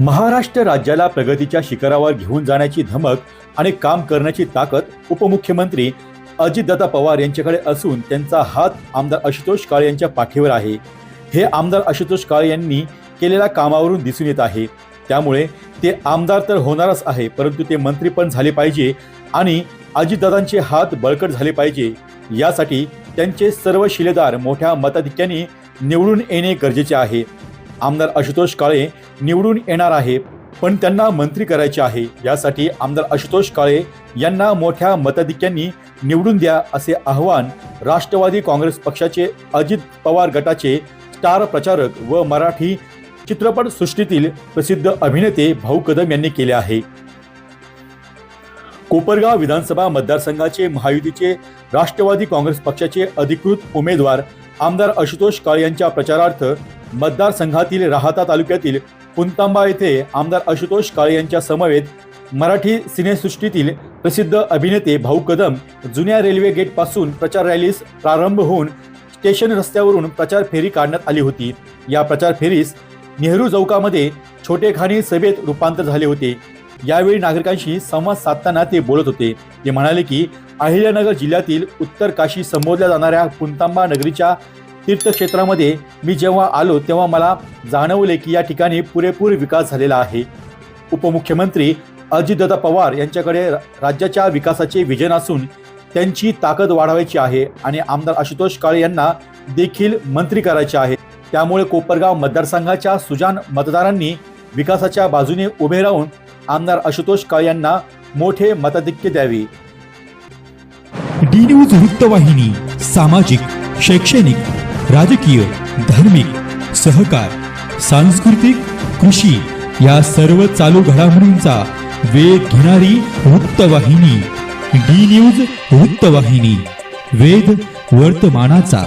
महाराष्ट्र राज्याला प्रगतीच्या शिखरावर घेऊन जाण्याची धमक आणि काम करण्याची ताकद उपमुख्यमंत्री अजितदादा पवार यांच्याकडे असून त्यांचा हात आमदार आशुतोष काळे यांच्या पाठीवर आहे. हे आमदार आशुतोष काळे यांनी केलेल्या कामावरून दिसून येत आहे. त्यामुळे ते आमदार तर होणारच आहे परंतु ते मंत्री पण झाले पाहिजे आणि अजितदादांचे हात बळकट झाले पाहिजे. यासाठी त्यांचे सर्व शिलेदार मोठ्या मताधिक्याने निवडून येणे गरजेचे आहे. आमदार आशुतोष काळे निवडून येणार आहे पण त्यांना मंत्री करायचे आहे. यासाठी आमदार आशुतोष काळे यांना मोठ्या मताधिक्यांनी निवडून द्या असे आवाहन राष्ट्रवादी काँग्रेस पक्षाचे अजित पवार गटाचे स्टार प्रचारक व मराठी चित्रपट सृष्टीतील प्रसिद्ध अभिनेते भाऊ कदम यांनी केले आहे. कोपरगाव विधानसभा मतदारसंघाचे महायुतीचे राष्ट्रवादी काँग्रेस पक्षाचे अधिकृत उमेदवार आमदार आशुतोष काळे यांच्या प्रचारार्थ मतदारसंघातील राहाता तालुक्यातील पुंतांबा येथे आमदार आशुतोष काळे यांच्या समवेत मराठी सिनेसृष्टीतील प्रसिद्ध अभिनेते भाऊ कदम जुन्या रेल्वे गेटपासून प्रचार रॅलीस प्रारंभ होऊन स्टेशन रस्त्यावरून प्रचार फेरी काढण्यात आली होती. या प्रचार फेरीस नेहरू चौकामध्ये छोटेखानी सभेत रूपांतर झाले होते. यावेळी नागरिकांशी संवाद साधताना ते बोलत होते. ते म्हणाले की अहिल्यानगर जिल्ह्यातील उत्तर काशी संबोधल्या जाणाऱ्या पुंतांबा नगरीच्या तीर्थक्षेत्रामध्ये मी जेव्हा आलो तेव्हा मला जाणवले की या ठिकाणी पुरेपूर विकास झालेला आहे. उपमुख्यमंत्री अजितदादा पवार यांच्याकडे राज्याच्या विकासाचे विजन असून त्यांची ताकद वाढवायची आहे आणि आमदार आशुतोष काळे यांना देखील मंत्री करायचे आहे. त्यामुळे कोपरगाव मतदारसंघाच्या सुजान मतदारांनी विकासाच्या बाजूने उभे राहून आमदार आशुतोष काळे यांना मोठे मताधिक्य द्यावे. डी न्यूज वृत्तवाहिनी सामाजिक शैक्षणिक राजकीय धार्मिक सहकार सांस्कृतिक कृषी या सर्व चालू घडामोडींचा वेध घेणारी वृत्तवाहिनी डी न्यूज वृत्तवाहिनी वेध वर्तमानाचा.